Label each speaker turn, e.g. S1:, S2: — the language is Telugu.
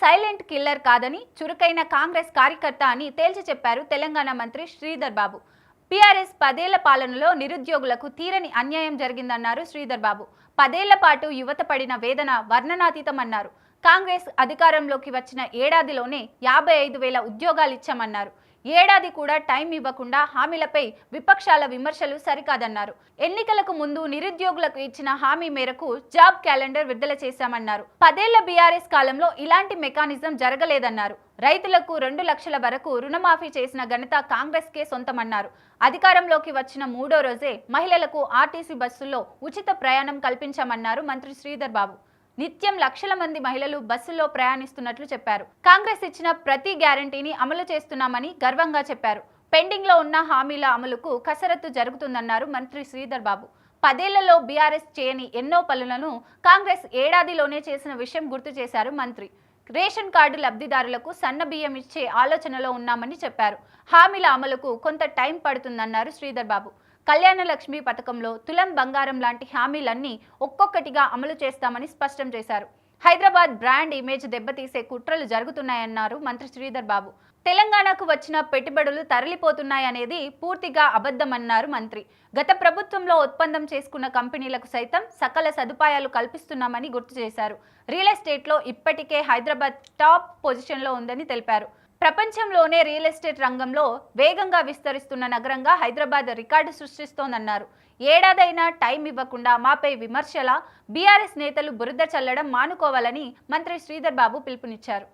S1: సైలెంట్ కిల్లర్ కాదని చురుకైన కాంగ్రెస్ కార్యకర్త అని తేల్చి చెప్పారు తెలంగాణ మంత్రి శ్రీధర్ బాబు. పీఆర్ఎస్ పదేళ్ళ పాలనలో నిరుద్యోగులకు తీరని అన్యాయం జరిగిందన్నారు శ్రీధర్ బాబు. పదేళ్ళ పాటు యువత పడిన వేదన వర్ణనాతీతమన్నారు. కాంగ్రెస్ అధికారంలోకి వచ్చిన ఏడాదిలోనే యాభై ఐదు వేల ఉద్యోగాలు ఇచ్చామన్నారు. ఏడాది కూడా టైం ఇవ్వకుండా హామీలపై విపక్షాల విమర్శలు సరికాదన్నారు. ఎన్నికలకు ముందు నిరుద్యోగులకు ఇచ్చిన హామీ మేరకు జాబ్ క్యాలెండర్ విడుదల చేశామన్నారు. పదేళ్ళ బీఆర్ఎస్ కాలంలో ఇలాంటి మెకానిజం జరగలేదన్నారు. రైతులకు రెండు లక్షల వరకు రుణమాఫీ చేసిన ఘనత కాంగ్రెస్కే సొంతమన్నారు. అధికారంలోకి వచ్చిన మూడో రోజే మహిళలకు ఆర్టీసీ బస్సుల్లో ఉచిత ప్రయాణం కల్పించామన్నారు మంత్రి శ్రీధర్ బాబు. నిత్యం లక్షల మంది మహిళలు బస్సుల్లో ప్రయాణిస్తున్నట్లు చెప్పారు. కాంగ్రెస్ ఇచ్చిన ప్రతి గ్యారంటీని అమలు చేస్తున్నామని గర్వంగా చెప్పారు. పెండింగ్లో ఉన్న హామీల అమలుకు కసరత్తు జరుగుతుందన్నారు మంత్రి శ్రీధర్ బాబు. పదేళ్ళలో బీఆర్ఎస్ చేయని ఎన్నో పనులను కాంగ్రెస్ ఏడాదిలోనే చేసిన విషయం గుర్తు చేశారు మంత్రి. రేషన్ కార్డు లబ్ధిదారులకు సన్న బియ్యం ఇచ్చే ఆలోచనలో ఉన్నామని చెప్పారు. హామీల అమలుకు కొంత టైం పడుతుందన్నారు శ్రీధర్ బాబు. కళ్యాణ లక్ష్మి పథకంలో తులం బంగారం లాంటి హామీలన్నీ ఒక్కొక్కటిగా అమలు చేస్తామని స్పష్టం చేశారు. హైదరాబాద్ బ్రాండ్ ఇమేజ్ దెబ్బతీసే కుట్రలు జరుగుతున్నాయన్నారు మంత్రి శ్రీధర్ బాబు. తెలంగాణకు వచ్చిన పెట్టుబడులు తరలిపోతున్నాయనేది పూర్తిగా అబద్ధమన్నారు మంత్రి. గత ప్రభుత్వంలో ఒప్పందం చేసుకున్న కంపెనీలకు సైతం సకల సదుపాయాలు కల్పిస్తున్నామని గుర్తు చేశారు. రియల్ ఎస్టేట్లో ఇప్పటికే హైదరాబాద్ టాప్ పొజిషన్లో ఉందని తెలిపారు. ప్రపంచంలోనే రియల్ ఎస్టేట్ రంగంలో వేగంగా విస్తరిస్తున్న నగరంగా హైదరాబాద్ రికార్డు సృష్టిస్తోందన్నారు. ఏడాదైనా టైం ఇవ్వకుండా మాపై విమర్శల బీఆర్ఎస్ నేతలు బురద చల్లడం మానుకోవాలని మంత్రి శ్రీధర్ బాబు పిలుపునిచ్చారు.